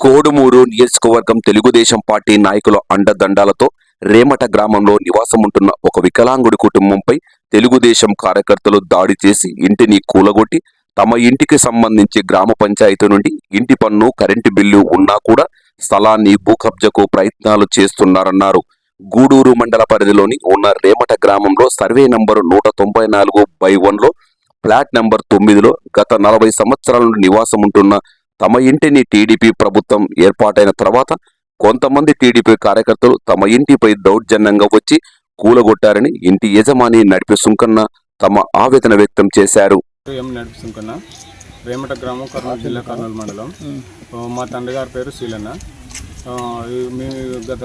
కోడుమూరు నియోజకవర్గం తెలుగుదేశం పార్టీ నాయకుల అండదండాలతో రేమట గ్రామంలో నివాసముంటున్న ఒక వికలాంగుడి కుటుంబంపై తెలుగుదేశం కార్యకర్తలు దాడి చేసి ఇంటిని కూలగొట్టి తమ ఇంటికి సంబంధించి గ్రామ పంచాయతీ నుండి ఇంటి పన్ను కరెంటు బిల్లు ఉన్నా కూడా స్థలాన్ని భూకబ్జకు ప్రయత్నాలు చేస్తున్నారన్నారు. గూడూరు మండల పరిధిలోని ఉన్న రేమట గ్రామంలో సర్వే నంబరు నూట తొంభై నాలుగు బై వన్లో ఫ్లాట్ నంబర్ తొమ్మిదిలో గత నలభై సంవత్సరాల నుండి నివాసం ఉంటున్న తమ ఇంటిని టీడీపీ ప్రభుత్వం ఏర్పాటైన తర్వాత కొంతమంది టీడీపీ కార్యకర్తలు తమ ఇంటిపై దౌర్జన్యంగా వచ్చి కూలగొట్టారని ఇంటి యజమాని నడిపి సుంకన్న తమ ఆవేదన వ్యక్తం చేశారు. ఎం రేమట గ్రామం కర్నూలు జిల్లా కర్నూలు మండలం. మా తండ్రి గారి పేరు శీలన్న. మీ గత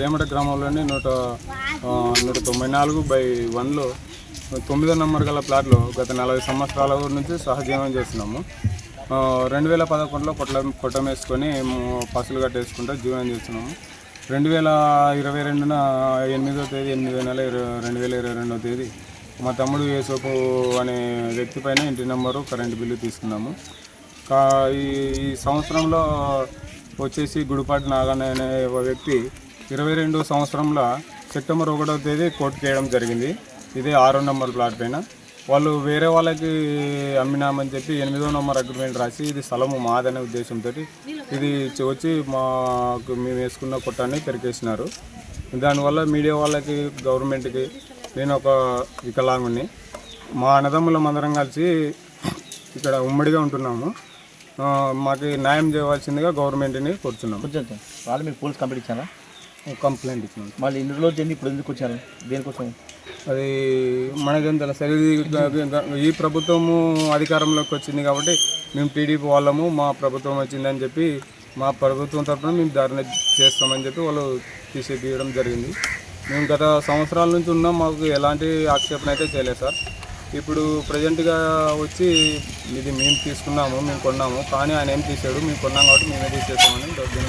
రేమట గ్రామంలోని నూట నూట తొంభై నాలుగు బై వన్లో తొమ్మిదో నెంబర్ గల ప్లాట్లో గత నలభై సంవత్సరాల నుంచి సహజీవనం చేస్తున్నాము. రెండు వేల పదకొండులో కొట్ల కొట్టం వేసుకొని మేము పసులు కట్టేసుకుంటూ జీవనం చేస్తున్నాము. రెండు వేల ఇరవై రెండున ఎనిమిదో తేదీ ఎనిమిదో నెల ఇరవై రెండు వేల ఇరవై రెండో తేదీ మా తమ్ముడు యేసోపు అనే వ్యక్తి పైన ఇంటి నెంబరు కరెంటు బిల్లు తీసుకున్నాము. కా ఈ ఈ సంవత్సరంలో వచ్చేసి గుడిపాటి నాగన్న అనే ఒక వ్యక్తి ఇరవై రెండు సంవత్సరంలో సెప్టెంబర్ ఒకటో తేదీ కోర్టు చేయడం జరిగింది. ఇదే ఆరో నెంబర్ ప్లాట్ పైన. వాళ్ళు వేరే వాళ్ళకి అమ్మినామని చెప్పి ఎనిమిదో నెంబర్ అగ్రిమెంట్ రాసి ఇది స్థలము మాదనే ఉద్దేశంతో ఇది వచ్చి మాకు మేము వేసుకున్న కొట్టాన్ని పెరికేసినారు దానివల్ల మీడియా వాళ్ళకి గవర్నమెంట్కి నేను ఒక వికలాంగుని. మా అన్నదమ్ములం అందరం కలిసి ఇక్కడ ఉమ్మడిగా ఉంటున్నాము. మాకు న్యాయం చేయవలసిందిగా గవర్నమెంట్ని కోరుతున్నాము కొంచెం. వాళ్ళు మీకు పోలీస్ కంప్లీట్ ఇచ్చారా? కంప్లైంట్ ఇచ్చినాం. మళ్ళీ ఇన్ని రోజులు ఇప్పుడు ఎందుకు వచ్చారు? దేనికోసం? అది మనకేం తెలుసు సరే ఈ ప్రభుత్వము అధికారంలోకి వచ్చింది కాబట్టి మేము టీడీపీ వాళ్ళము మా ప్రభుత్వం వచ్చిందని చెప్పి మా ప్రభుత్వం తరఫున మేము ధర్నా చేస్తామని చెప్పి వాళ్ళు తీసేయడం జరిగింది. మేము గత సంవత్సరాల నుంచి ఉన్నాం మాకు ఎలాంటి ఆక్షేపణ అయితే చేయలేదు సార్. ఇప్పుడు ప్రజెంట్గా వచ్చి ఇది మేము తీసుకున్నాము మేము కొన్నాము కానీ ఆయన ఏం తీసాడు మేము కొన్నాం కాబట్టి మేమే తీసేస్తామని డబ్బులు